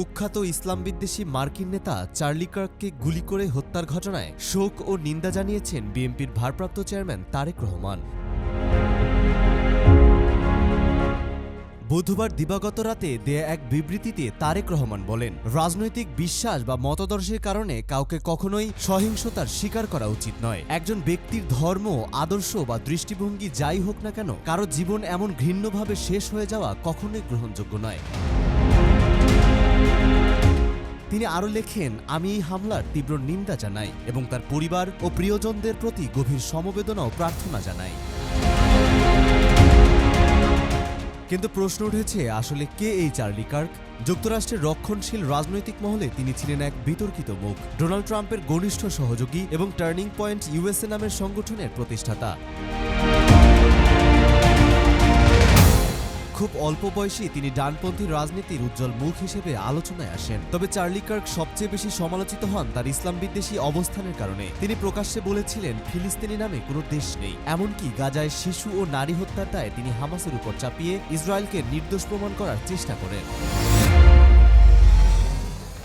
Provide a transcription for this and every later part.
কুখ্যাত ইসলাম বিদ্বেষী মার্কিন নেতা চার্লি কার্ককে গুলি করে হত্যার ঘটনায় শোক ও নিন্দা জানিয়েছেন বিএনপির ভারপ্রাপ্ত চেয়ারম্যান তারেক রহমান। বুধবার দিবাগত রাতে দেয়া এক বিবৃতিতে তারেক রহমান বলেন, রাজনৈতিক বিশ্বাস বা মতাদর্শের কারণে কাউকে কখনোই সহিংসতার শিকার করা উচিত নয়। একজন ব্যক্তির ধর্ম, আদর্শ বা দৃষ্টিভঙ্গি যাই হোক না কেন, কারও জীবন এমন ঘৃণ্যভাবে শেষ হয়ে যাওয়া কখনোই গ্রহণযোগ্য নয়। তিনি আরও লেখেন, আমি এই হামলার তীব্র নিন্দা জানাই এবং তার পরিবার ও প্রিয়জনদের প্রতি গভীর সমবেদনা ও প্রার্থনা জানাই। কিন্তু প্রশ্ন উঠেছে, আসলে কে এই চার্লি কার্ক? যুক্তরাষ্ট্রের রক্ষণশীল রাজনৈতিক মহলে তিনি ছিলেন এক বিতর্কিত মুখ। ডোনাল্ড ট্রাম্পের ঘনিষ্ঠ সহযোগী এবং টার্নিং পয়েন্ট ইউএসএ নামের সংগঠনের প্রতিষ্ঠাতা। খুব অল্প বয়সী তিনি ডানপন্থী রাজনীতির উজ্জ্বল মুখ হিসেবে আলোচনায় আসেন। তবে চার্লি কার্ক সবচেয়ে বেশি সমালোচিত হন তার ইসলাম বিদ্বেষী অবস্থানের কারণে। তিনি প্রকাশ্যে বলেছিলেন, ফিলিস্তিনি নামে কোনো দেশ নেই। এমনকি গাজায় শিশু ও নারী হত্যার দায় তিনি হামাসের উপর চাপিয়ে ইসরায়েলকে নির্দোষ প্রমাণ করার চেষ্টা করেন।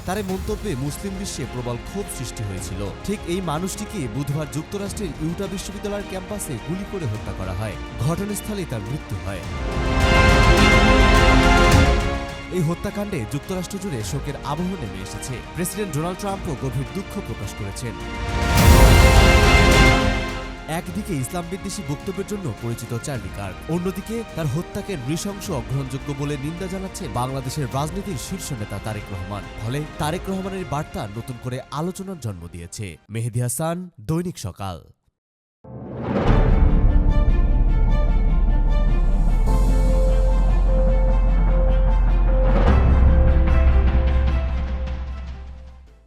তার এই মন্তব্যে মুসলিম বিশ্বে প্রবল ক্ষোভ সৃষ্টি হয়েছিল। ঠিক এই মানুষটিকে বুধবার যুক্তরাষ্ট্রের ইউটা বিশ্ববিদ্যালয়ের ক্যাম্পাসে গুলি করে হত্যা করা হয়। ঘটনাস্থলেই তার মৃত্যু হয়। হত্যাকাণ্ডে যুক্তরাষ্ট্র জুড়ে শোকের আবহ নেমে এসেছে। প্রেসিডেন্ট ডোনাল্ড ট্রাম্পও গভীর দুঃখ প্রকাশ করেছেন। একদিকে ইসলাম বিদ্বেষী বক্তব্যের জন্য পরিচিত চার্লি কার্ক অন্যদিকে তার হত্যাকে নৃশংস অগ্রহণযোগ্য বলে নিন্দা জানাচ্ছে বাংলাদেশের রাজনীতির শীর্ষ নেতা তারেক রহমান। ফলে তারেক রহমানের বার্তা নতুন করে আলোচনার জন্ম দিয়েছে। মেহেদি হাসান, দৈনিক সকাল।